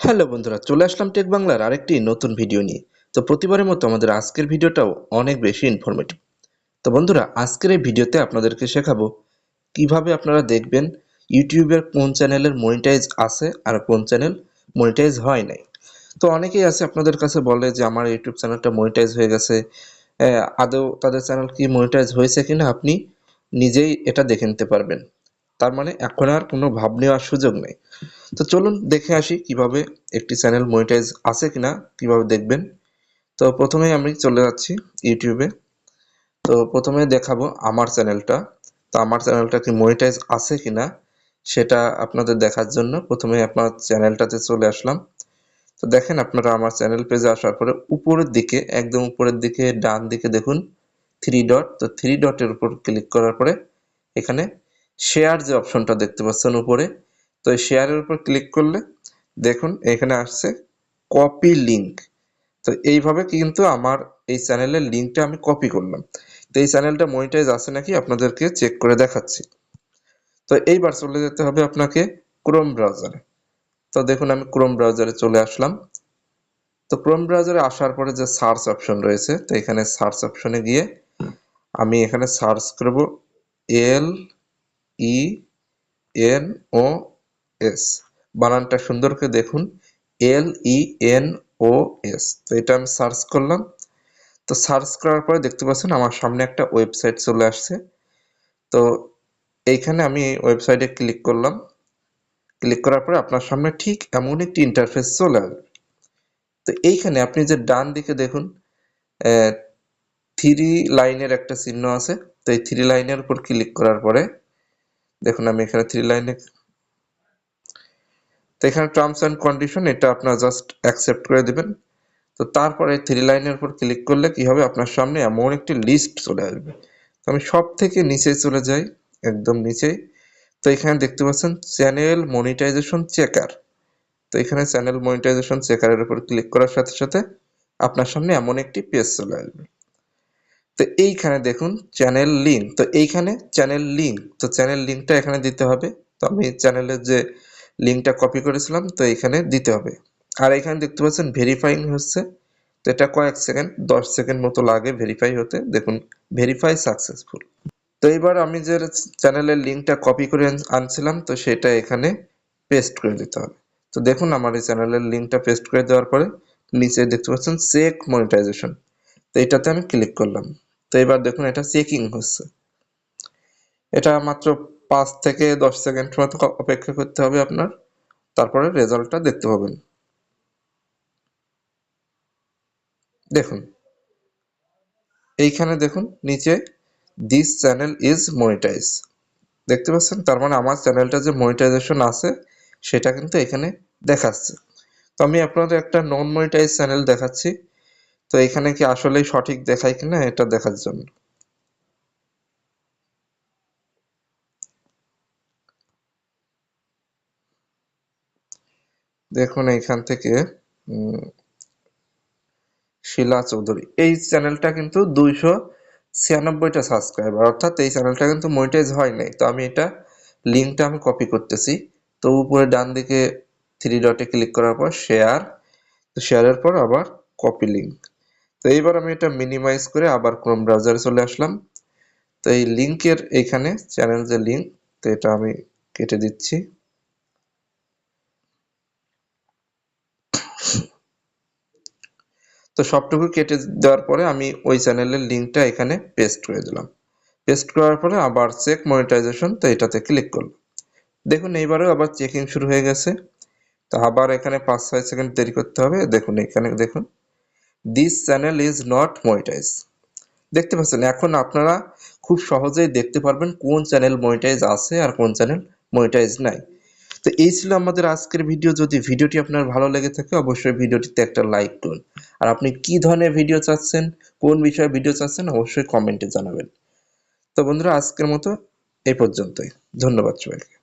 Hello বন্ধুরা, চলে আসলাম take বাংলার আরেকটি নতুন ভিডিও নিয়ে। তো প্রতিবারের মতো আমাদের আজকের ভিডিওটাও অনেক বেশি ইনফরমেটিভ তো বন্ধুরা, আজকের এই ভিডিওতে আপনাদেরকে শেখাবো কীভাবে আপনারা দেখবেন ইউটিউবের কোন চ্যানেলের মনিটাইজ আছে আর কোন চ্যানেল মনিটাইজ হয় নাই। তো অনেকেই আছে আপনাদের কাছে বলে যে, আমার ইউটিউব চ্যানেলটা মনিটাইজ হয়ে গেছে। আদৌ তাদের চ্যানেল কি মনিটাইজ হয়েছে কিনা? আপনি নিজেই এটা দেখে নিতে পারবেন। তার মানে এখন আর কোনো ভাব নেওয়ার সুযোগ নেই। তো চলুন দেখে আসি কীভাবে একটি চ্যানেল মনিটাইজ আছে কিনা, কীভাবে দেখবেন। তো প্রথমে আমি চলে যাচ্ছি ইউটিউবে তো প্রথমে দেখাবো আমার চ্যানেলটা তো আমার চ্যানেলটা কি মনিটাইজ আছে কিনা, সেটা আপনাদের দেখার জন্য প্রথমে আপনার চ্যানেলটাতে চলে আসলাম। তো দেখেন আপনারা আমার চ্যানেল পেজে আসার পরে উপরের দিকে, একদম উপরের দিকে, ডান দিকে দেখুন থ্রি ডট তো থ্রি ডটের উপর ক্লিক করার পরে এখানে শেয়ার যে অপশনটা দেখতে পাচ্ছেন উপরে, তো এই শেয়ারের উপর ক্লিক করলে দেখুন এখানে আসছে কপি লিংক তো এইভাবে কিন্তু আমার এই চ্যানেলের লিঙ্কটা আমি কপি করলাম। তো এই চ্যানেলটা মনিটাইজ আছে নাকি আপনাদেরকে চেক করে দেখাচ্ছি। তো এইবার চলে যেতে হবে আপনাকে ক্রোম ব্রাউজারে তো দেখুন আমি ক্রোম ব্রাউজারে চলে আসলাম। তো ক্রোম ব্রাউজারে আসার পরে যে সার্চ অপশন রয়েছে, তো এখানে সার্চ অপশনে গিয়ে আমি এখানে সার্চ করব এল ই এন ও এস বানানটা সুন্দর করে দেখুন। এল ই এন ও এস তো এটা আমি সার্চ করলাম। তো সার্চ করার পরে দেখতে পাচ্ছেন আমার সামনে একটা ওয়েবসাইট চলে আসছে। তো এইখানে আমি ওয়েবসাইটে ক্লিক করলাম। ক্লিক করার পরে আপনার সামনে ঠিক এমন একটি ইন্টারফেস চলে আসবে। তো এইখানে আপনি যে ডান দিকে দেখুন থ্রি লাইনের একটা চিহ্ন আছে। তো এই থ্রি লাইনের উপর ক্লিক করার পরে দেখুন, আমি এখানে থ্রি লাইনে তো এখানে টার্মস অ্যান্ড কন্ডিশন এটা আপনার জাস্ট অ্যাকসেপ্ট করে দিবেন। তো তারপরে থ্রি লাইনের উপর ক্লিক করলে কি হবে? আপনার সামনে এমন একটি লিস্ট চলে আসবে। তো আমি সব থেকে নিচে চলে যাই, একদম নিচেই তো এখানে দেখতে পাচ্ছেন চ্যানেল মনিটাইজেশন চেকার তো এখানে চ্যানেল মনিটাইজেশন চেকারের উপর ক্লিক করার সাথে সাথে আপনার সামনে এমন একটি পেজ চলে আসবে। তো এইখানে দেখুন চ্যানেল লিঙ্ক তো এইখানে চ্যানেল লিঙ্ক তো চ্যানেল লিঙ্কটা এখানে দিতে হবে। তো আমি চ্যানেলের যে লিঙ্কটা কপি করেছিলাম, তো এখানে দিতে হবে। আর এখানে দেখতে পাচ্ছেন ভেরিফাইং হচ্ছে। তো এটা কয়েক সেকেন্ড, দশ সেকেন্ড মতো লাগে ভেরিফাই হতে। দেখুন ভেরিফাই সাকসেসফুল তো এবার আমি যে চ্যানেলের লিঙ্কটা কপি করে আনছিলাম, তো সেটা এখানে পেস্ট করে দিতে হবে। তো দেখুন আমার এই চ্যানেলের লিঙ্কটা পেস্ট করে দেওয়ার পরে নিচে দেখতে পাচ্ছেন চেক মনিটাইজেশন তো এটাতে আমি ক্লিক করলাম। এবার দেখুন এটা চেকিং হচ্ছে। এটা মাত্র পাঁচ থেকে দশ সেকেন্ড মতো অপেক্ষা করতে হবে আপনার, তারপরে রেজাল্টটা দেখতে পাবেন। দেখুন, এইখানে দেখুন, নিচে দিস চ্যানেল ইজ মনিটাইজ দেখতে পাচ্ছেন? তার মানে আমার চ্যানেলটা যে মনিটাইজেশন আছে, সেটা কিন্তু এখানে দেখাচ্ছে। তো আমি আপনাদের একটা নন মনিটাইজ চ্যানেল দেখাচ্ছি। তো এখানে কি আসলেই সঠিক দেখায় কিনা এটা দেখার জন্য? দেখুন এইখান থেকে শিলা চৌধুরী। এই চ্যানেলটা কিন্তু দুইশো ছিয়ানব্বইটা সাবস্ক্রাইবার অর্থাৎ এই চ্যানেলটা কিন্তু মনিটাইজ হয় নাই। তো আমি এটা লিঙ্কটা আমি কপি করতেছি। তো উপরে ডান দিকে থ্রি ডটে ক্লিক করার পর শেয়ার তো শেয়ারের পর আবার কপি লিঙ্ক তো এইবার আমি এটা মিনিমাইজ করে আবার ক্রোম ব্রাউজারে চলে আসলাম। তো এই লিঙ্কের এখানে চ্যানেল যে লিঙ্ক তো এটা আমি কেটে দিচ্ছি। তো সবটুকু কেটে দেওয়ার পরে আমি ওই চ্যানেলের লিঙ্কটা এখানে পেস্ট করে দিলাম। পেস্ট করার পরে আবার চেক মনিটাইজেশন তো এটাতে ক্লিক করলাম। দেখুন, এইবারেও আবার চেকিং শুরু হয়ে গেছে। তো আবার এখানে পাঁচ, ছয় সেকেন্ড দেরি করতে হবে। দেখুন, এখানে দেখুন। This channel is not monetize দেখতে পাচ্ছেন, এখন আপনারা খুব সহজেই দেখতে পারবেন কোন চ্যানেল মনিটাইজ আছে আর কোন চ্যানেল মনিটাইজ নাই। তো এই ছিল আমাদের আজকের ভিডিও যদি ভিডিওটি আপনার ভালো লেগে থাকে, অবশ্যই ভিডিওটিতে একটা লাইক করুন। আর আপনি কি ধরনের ভিডিও চাচ্ছেন, কোন বিষয়ে ভিডিও চাচ্ছেন, অবশ্যই কমেন্টে জানাবেন। তো বন্ধুরা, আজকের মতো এই পর্যন্তই। ধন্যবাদ সবাইকে।